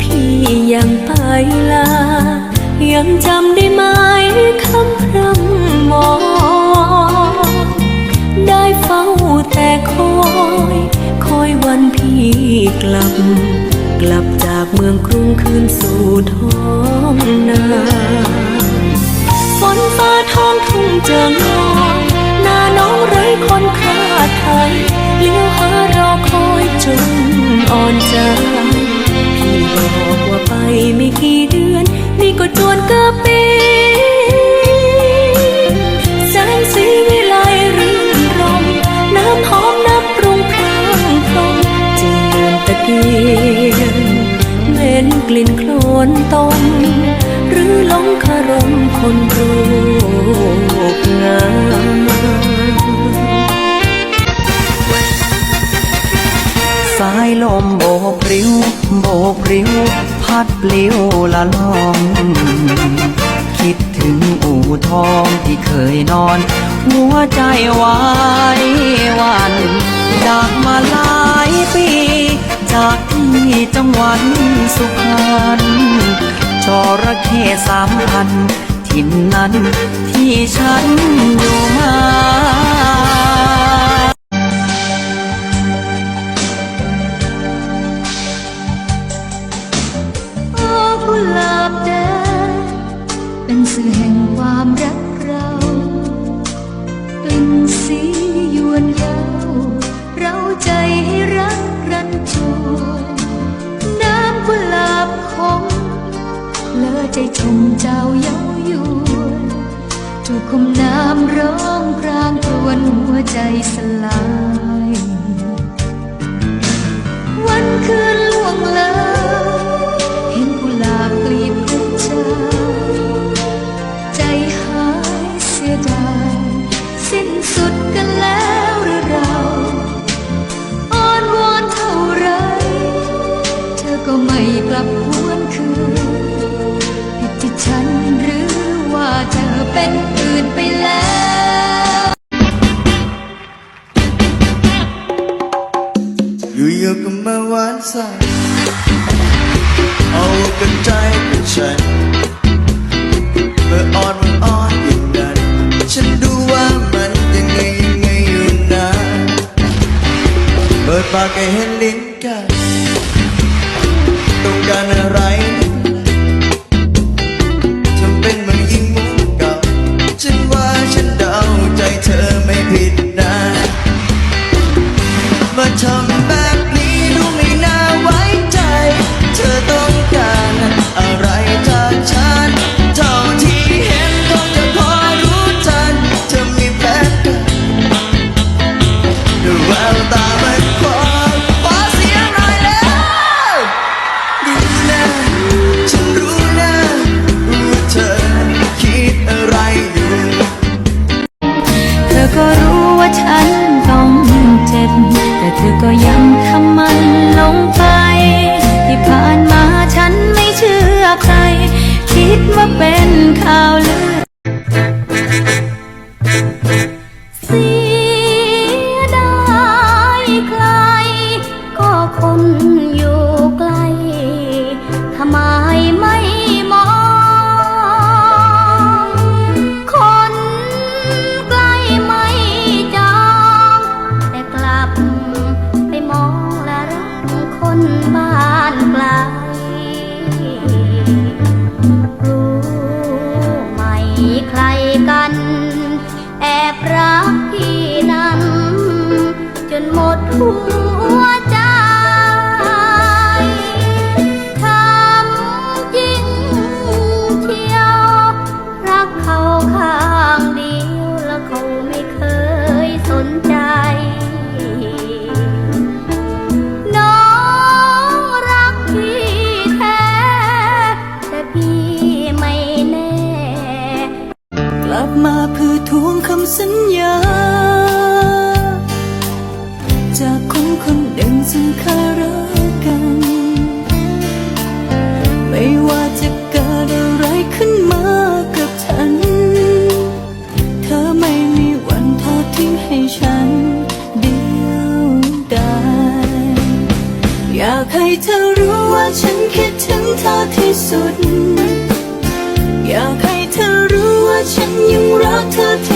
พี่ยังไปลา ยังจำได้ไหมคำพร่ำบอกได้เฝ้าแต่คอย คอยวันพี่กลับ กลับจากเมืองกรุงคืนสู่ท้องนาฝนฟ้าท้องทุ่งเจองอหน้าน้องไร้คนคาไทยเลี้ยวหา นี่ก็จวนเกือบปีแสงสีวิไลรื่นรมน้ำหอมน้ำปรุงพรางพรมจึงลืมตะเกียงเหม็นกลิ่นโคลนตมหรือหลงคารมคนรูปงามสายลมโบกปริ้วโบกปริ้ว พัดปลิวละลอง คิดถึงอู่ทองที่เคยนอน หัวใจไหวหวันจากมาหลายปี จากที่จังหวัดสุพรรณจระเข้สามพันทินนั้นที่ฉันอยู่มา สื่อแห่งความรักเรากลิ่นสียวนเยาเราใจให้รักรันจวนน้ำกุหลาบคมเลอใจชมเจ้าเย้ายวนถูกคมน้ำร้องพรางครวญหัวใจสลาย อยู่ก็มาหวานใสเอากันใจกับฉันเมื่ออ่อนมันอ่อนอย่างนั้น ฉันดูว่ามันยังไงยังไงอยู่นะเปิดปากให้เห็นลิ้นกันต้องการอะไรทำเป็นเหมือนยิงมุกเก่าฉันว่าฉันเดาใจเธอไม่ผิดนะมาทำ หมดหัวใจทำจริงเชียว รักเขาข้างเดียวแล้วเขาไม่เคยสนใจ น้องรักพี่แท้ แต่พี่ไม่แน่ กลับมาเพื่อทวงคำสัญญา สุด อยากให้เธอรู้ว่าฉันยังรักเธอที่